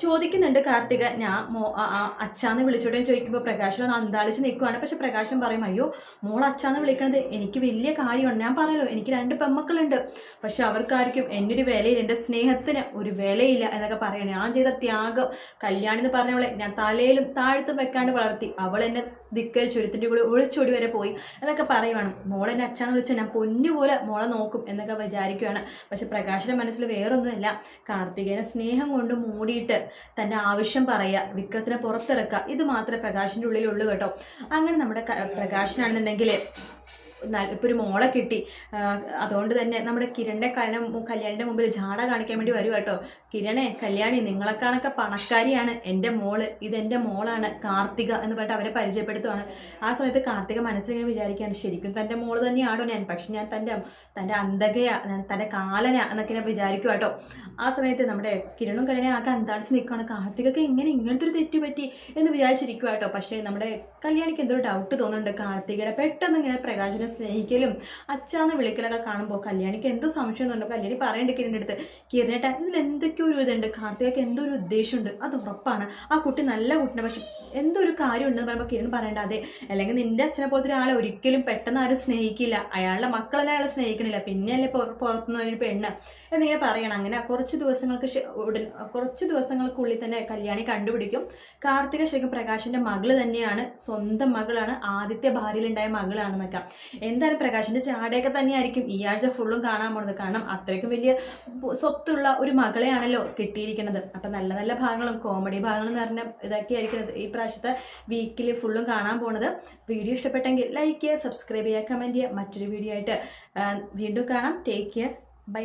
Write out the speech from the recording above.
ചോദിക്കുന്നുണ്ട് കാർത്തിക. ഞാൻ മോ അച്ഛാന്ന് വിളിച്ചോട്ടെ ചോദിക്കുമ്പോൾ പ്രകാശം അന്താളിച്ച് നിൽക്കുവാണ് പക്ഷെ പ്രകാശം പറയും അയ്യോ മോൾ അച്ഛാന്ന് വിളിക്കണത് എനിക്ക് വലിയ കാര്യമാണ്. ഞാൻ പറയലോ എനിക്ക് രണ്ട് പെമ്മക്കളുണ്ട്. പക്ഷെ അവർക്കായിരിക്കും എന്റെ ഒരു വിലയില്ല എന്റെ സ്നേഹത്തിന് ഒരു വിലയില്ല എന്നൊക്കെ പറയണേ. ഞാൻ ചെയ്ത ത്യാഗം കല്യാണി എന്ന് പറഞ്ഞവളെ ഞാൻ തലയിലും താഴ്ത്തും വെക്കാണ്ട് വളർത്തി. അവൾ എന്നെ ധിക്കരിച്ചു ഒരുത്തിന്റെ കൂടെ ഒളിച്ചോടി വരെ പോയി എന്നൊക്കെ പറയുവാണ്. മോളെ എന്നെ അച്ഛാന്ന് വിളിച്ചാൽ ഞാൻ പൊന്നുപോലെ മോളെ നോക്കും എന്നൊക്കെ വിചാരിക്കുകയാണ് പക്ഷെ പ്രകാശിന്റെ മനസ്സിൽ വേറൊന്നുമില്ല. കാർത്തികേനെ സ്നേഹം കൊണ്ട് മൂടിയിട്ട് തന്റെ ആവശ്യം പറയുക വിക്രത്തിനെ പുറത്തിറക്കുക ഇത് മാത്രമേ പ്രകാശിന്റെ ഉള്ളിലുള്ളൂ കേട്ടോ. അങ്ങനെ നമ്മുടെ പ്രകാശനാണെന്നുണ്ടെങ്കിൽ ന- ഇപ്പൊ ഒരു മോളെ കിട്ടി. അതുകൊണ്ട് തന്നെ നമ്മുടെ കിരണിന്റെ കല്യാണം കല്യാണിന്റെ മുമ്പിൽ ജാട കാണിക്കാൻ വേണ്ടി വരും കേട്ടോ. കിരണേ കല്യാണി നിങ്ങളെ നിങ്ങളെക്കാണൊക്കെ പണക്കാരിയാണ് എന്റെ മോൾ. ഇതെന്റെ മോളാണ് കാർത്തിക എന്ന് പറഞ്ഞിട്ട് അവരെ പരിചയപ്പെടുത്തുവാണ്. ആ സമയത്ത് കാർത്തിക മനസ്സിലിങ്ങനെ വിചാരിക്കുകയാണ് ശരിക്കും തന്റെ മോൾ തന്നെയാണോ ഞാൻ? പക്ഷെ ഞാൻ തന്റെ തന്റെ അന്തകയാ ഞാൻ തന്റെ കാലന എന്നൊക്കെ ഞാൻ വിചാരിക്കും കേട്ടോ. ആ സമയത്ത് നമ്മുടെ കിരണും കല്യാണി ആകെ അന്താടിച്ച് നിൽക്കുകയാണ് കാർത്തികക്ക് എങ്ങനെ ഇങ്ങനത്തെ ഒരു തെറ്റ് പറ്റി എന്ന് വിചാരിച്ചിരിക്കുക കേട്ടോ. പക്ഷേ നമ്മുടെ കല്യാണിക്ക് എന്തൊരു ഡൗട്ട് തോന്നുന്നുണ്ട്. കാർത്തികയുടെ പെട്ടെന്ന് ഇങ്ങനെ പ്രകാശിനെ സ്നേഹിക്കലും അച്ഛാന്ന് വിളിക്കലൊക്കെ കാണുമ്പോൾ കല്യാണിക്ക് എന്തോ സംശയം തോന്നുന്നു. കല്യാണി പറയണ്ട കിരണിന്റെ അടുത്ത്. കിരണേട്ട ഇതിൽ എന്തൊക്കെയോ ഒരു ഇതുണ്ട്. കാർത്തികയ്ക്ക് എന്തോ ഒരു ഉദ്ദേശമുണ്ട്. അത് ഉറപ്പാണ്. ആ കുട്ടി നല്ല കുട്ടിയാണ്. പക്ഷെ എന്തോ ഒരു കാര്യം ഉണ്ടെന്ന് പറയുമ്പോൾ കിരൺ പറയണ്ട. അതെ അല്ലെങ്കിൽ നിന്റെ അച്ഛനെ പോലത്തെ ഒരാളെ ഒരിക്കലും പെട്ടെന്ന് ആരും സ്നേഹിക്കില്ല. അയാളുടെ മക്കളെ അയാളെ സ്നേഹിക്കണില്ല. പിന്നെയല്ലേ പുറ- പുറത്തുനിന്ന് ഒരു പെണ്ണ് എന്നിങ്ങനെ പറയണം. അങ്ങനെ കുറച്ച് ദിവസങ്ങൾക്ക് ഉടൻ കുറച്ച് ദിവസങ്ങൾക്കുള്ളിൽ തന്നെ കല്യാണി കണ്ടുപിടിക്കും. കാർത്തിക ശരിക്കും പ്രകാശിന്റെ മകൾ തന്നെയാണ്. സ്വന്തം മകളാണ്. ആദ്യത്തെ ഭാര്യയിലുണ്ടായ മകളാണെന്നൊക്കെ. എന്തായാലും പ്രകാശിന്റെ ചാടയൊക്കെ തന്നെയായിരിക്കും ഈ ആഴ്ച ഫുള്ളും കാണാൻ പോണത്. കാരണം അത്രയ്ക്കും വലിയ സ്വത്തുള്ള ഒരു മകളെയാണല്ലോ കിട്ടിയിരിക്കുന്നത്. അപ്പൊ നല്ല നല്ല ഭാഗങ്ങളും കോമഡി ഭാഗങ്ങളും നിറഞ്ഞ ആയിരിക്കും ഈ പ്രാവശ്യത്തെ വീക്കിൽ ഫുള്ളും കാണാൻ പോണത്. വീഡിയോ ഇഷ്ടപ്പെട്ടെങ്കിൽ ലൈക്ക് ചെയ്യുക സബ്സ്ക്രൈബ് ചെയ്യുക കമന്റ് ചെയ്യുക. മറ്റൊരു വീഡിയോ ആയിട്ട് വീണ്ടും കാണാം. Take care bye bye